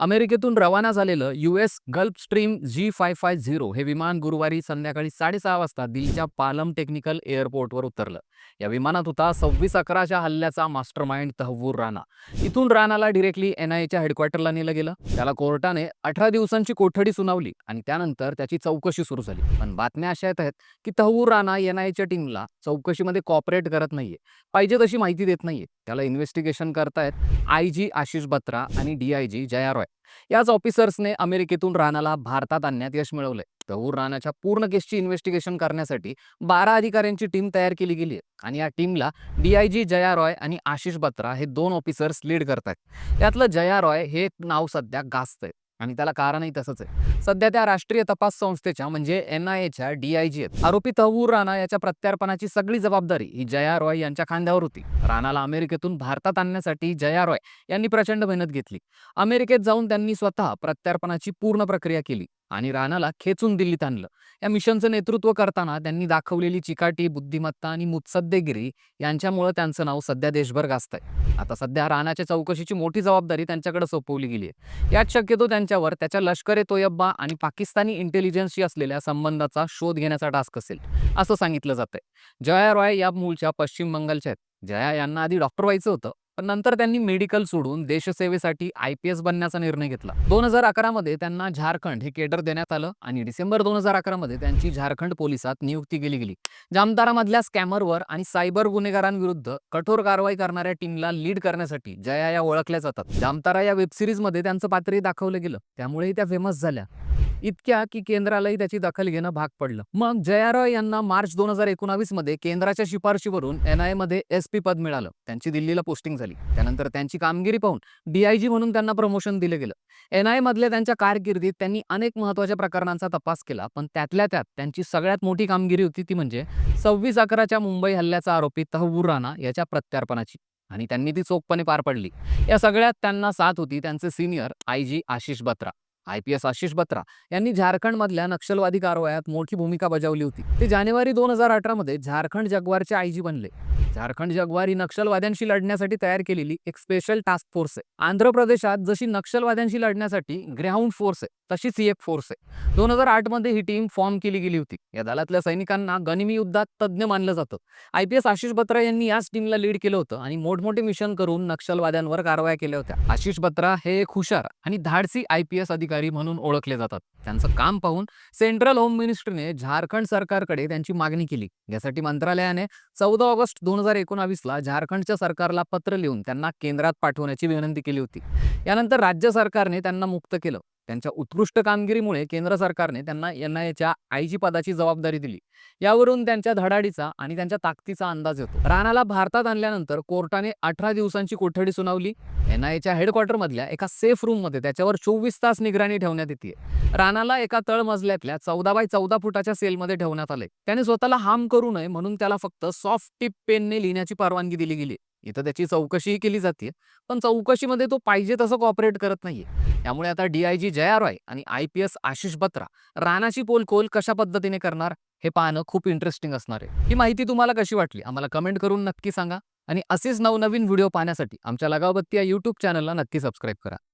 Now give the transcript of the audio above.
अमेरिकेतून रवाना झालेलं US Gulfstream G five five zero हे विमान गुरुवारी संध्याकाळी साडेसहा वाजता दिल्लीच्या पालम टेक्निकल एअरपोर्टवर उतरलं. या विमानात होता सव्वीस अकराच्या हल्ल्याचा मास्टर माइंड तहवूर राणा. इथून राणाला डिरेक्टली एन आय एच्या हेडक्वार्टरला नेलं गेलं. त्याला कोर्टाने अठरा दिवसांची कोठडी सुनावली आणि त्यानंतर त्याची चौकशी सुरू झाली. पण बातम्या अशा येत आहेत की तहवूर राणा एन आय एच्या टीमला चौकशीमध्ये कॉपरेट करत नाहीये. पाहिजे तशी माहिती देत नाहीये. त्याला इन्व्हेस्टिगेशन करतायत आय जी आशिष बत्रा आणि D I G Jaya Roy. याच ऑफिसर्सने अमेरिकेतून राणाला भारतात आणण्यात यश मिळवलंय. तहूर राणाच्या पूर्ण केसची इन्व्हेस्टिगेशन करण्यासाठी बारा अधिकाऱ्यांची टीम तयार केली गेली आहे. आणि या टीमला डीआयजी जया रॉय आणि आशिष बत्रा हे दोन ऑफिसर्स लीड करतायत. यातलं जया रॉय हे नाव सध्या गाजतंय. आणि त्याला कारणही तसंच आहे. सध्या त्या राष्ट्रीय तपास संस्थेच्या म्हणजे एन आय एच्या डीआयजी आहेत. आरोपी तहवूर राणा याच्या प्रत्यार्पणाची सगळी जबाबदारी ही जया रॉय यांच्या खांद्यावर होती. राणाला अमेरिकेतून भारतात आणण्यासाठी जया रॉय यांनी प्रचंड मेहनत घेतली. अमेरिकेत जाऊन त्यांनी स्वतः प्रत्यार्पणाची पूर्ण प्रक्रिया केली. आणि राणाला खेचून दिल्लीत आणलं. या मिशनचं नेतृत्व करताना त्यांनी दाखवलेली चिकाटी बुद्धिमत्ता आणि मुत्सद्देगिरी यांच्यामुळे त्यांचं नाव सध्या देशभर गाजतंय. आता सध्या राणाच्या चौकशीची मोठी जबाबदारी त्यांच्याकडे सोपवली गेली आहे यात शक्यतो त्यांच्यावर त्याच्या लष्कर ए तोयब्बा आणि पाकिस्तानी इंटेलिजन्सशी असलेल्या संबंधाचा शोध घेण्याचा टास्क असेल असं सांगितलं जातंय. जया रॉय या मूळच्या पश्चिम बंगालच्या आहेत. जया यांना आधी डॉक्टर व्हायचं होतं. पण नंतर त्यांनी मेडिकल सोडून देशसेवेसाठी आय पी एस बनण्याचा निर्णय घेतला. दोन हजार अकरामध्ये त्यांना झारखंड हे केडर देण्यात आलं आणि डिसेंबर दोन हजार अकरामध्ये त्यांची झारखंड पोलिसात नियुक्ती केली गेली. जामतारामधल्या स्कॅमरवर आणि सायबर गुन्हेगारांविरुद्ध कठोर कारवाई करणाऱ्या टीमला लीड करण्यासाठी जया या ओळखल्या जातात. जामतारा या वेबसिरीजमध्ये त्यांचं पात्रही दाखवलं गेलं. त्यामुळेही त्या फेमस झाल्या. इतक्या की केंद्रालाही त्याची दखल घेणं भाग पडलं. मग जया रॉय यांना मार्च दोन हजार एकोणावीसमध्ये केंद्राच्या शिफारशीवरून एनमध्ये एस पी पद मिळालं. त्यांची दिल्लीला पोस्टिंग झाली. त्यानंतर त्यांची कामगिरी पाहून डीआयजी म्हणून त्यांना प्रमोशन दिलं गेलं. एन आय मधल्या त्यांच्या कारकिर्दीत त्यांनी अनेक महत्त्वाच्या प्रकरणांचा तपास केला पण त्यातल्या त्यात त्यांची सगळ्यात मोठी कामगिरी होती ती म्हणजे सव्वीस अकराच्या मुंबई हल्ल्याचा आरोपी तहवूर राणा याच्या प्रत्यार्पणाची. आणि त्यांनी ती चोखपणे पार पडली. या सगळ्यात त्यांना साथ होती त्यांचे senior I G Ashish Batra. I P S Ashish Batra यांनी झारखंडमधल्या नक्षलवादी कारवायात मोठी भूमिका बजावली होती. ते जानेवारी दोन हजार अठरामध्ये झारखंड जगवारचे आय जी बनले. झारखंड जगवार ही नक्षलवाद्यांशी लढण्यासाठी तयार केलेली एक स्पेशल टास्क फोर्स आहे. आंध्र प्रदेशात जशी नक्षलवाद्यांशी लढण्यासाठी ग्राउंड फोर्स आहे तशीच ही एक फोर्स आहे. दोन हजार आठमध्ये ही टीम फॉर्म केली गेली होती. या दलातल्या सैनिकांना गनिमी युद्धात तज्ज्ञ मानलं जातं. I P S Ashish Batra यांनी याच टीमला लीड केलं होतं आणि मोठमोठे मिशन करून नक्षलवाद्यांवर कारवाया केल्या होत्या. आशिष बत्रा हे एक हुशार आणि धाडसी आय पी एस अधिकारी म्हणून ओळखले जातात. त्यांचं काम पाहून सेंट्रल होम मिनिस्ट्रीने झारखंड सरकारकडे त्यांची मागणी केली. यासाठी मंत्रालयाने चौदा ऑगस्ट दोन हजार एकोणावीसला झारखंडच्या सरकारला पत्र लिहून त्यांना केंद्रात पाठवण्याची विनंती केली होती. यानंतर राज्य सरकारने त्यांना मुक्त केलं. त्यांच्या उत्कृष्ट कामगिरीमुळे केंद्र सरकारने त्यांना एन आय एच्या आयजी पदाची जबाबदारी दिली. यावरून त्यांच्या धडाडीचा आणि त्यांच्या ताकदीचा अंदाज येतो. राणाला भारतात आणल्यानंतर कोर्टाने अठरा दिवसांची कोठडी सुनावली. एन आय एच्या हेडक्वार्टरमधल्या एका सेफ रूममध्ये त्याच्यावर चोवीस तास निगराणी ठेवण्यात येते राणाला एका तळमजल्यातल्या चौदा बाय चौदा फुटाच्या सेलमध्ये ठेवण्यात आले त्याने स्वतःला हार्म करू नये म्हणून त्याला फक्त सॉफ्ट टिप पेनने लिहिण्याची परवानगी दिली गेली. इथं त्याची चौकशीही केली जाते पण चौकशीमध्ये तो पाहिजे तसं कॉपरेट करत नाहीये. त्यामुळे आता डीआयजी जया रॉय आणि I P S Ashish Batra राणाची पोलकोल कशा पद्धतीने करणार हे पाहणं खूप इंटरेस्टिंग असणार आहे. ही माहिती तुम्हाला कशी वाटली? आम्हाला कमेंट करून नक्की सांगा. आणि असेच नवनवीन व्हिडिओ पाहण्यासाठी आमच्या लगावबत्ती या यूट्यूब चॅनलला नक्की सबस्क्राईब करा.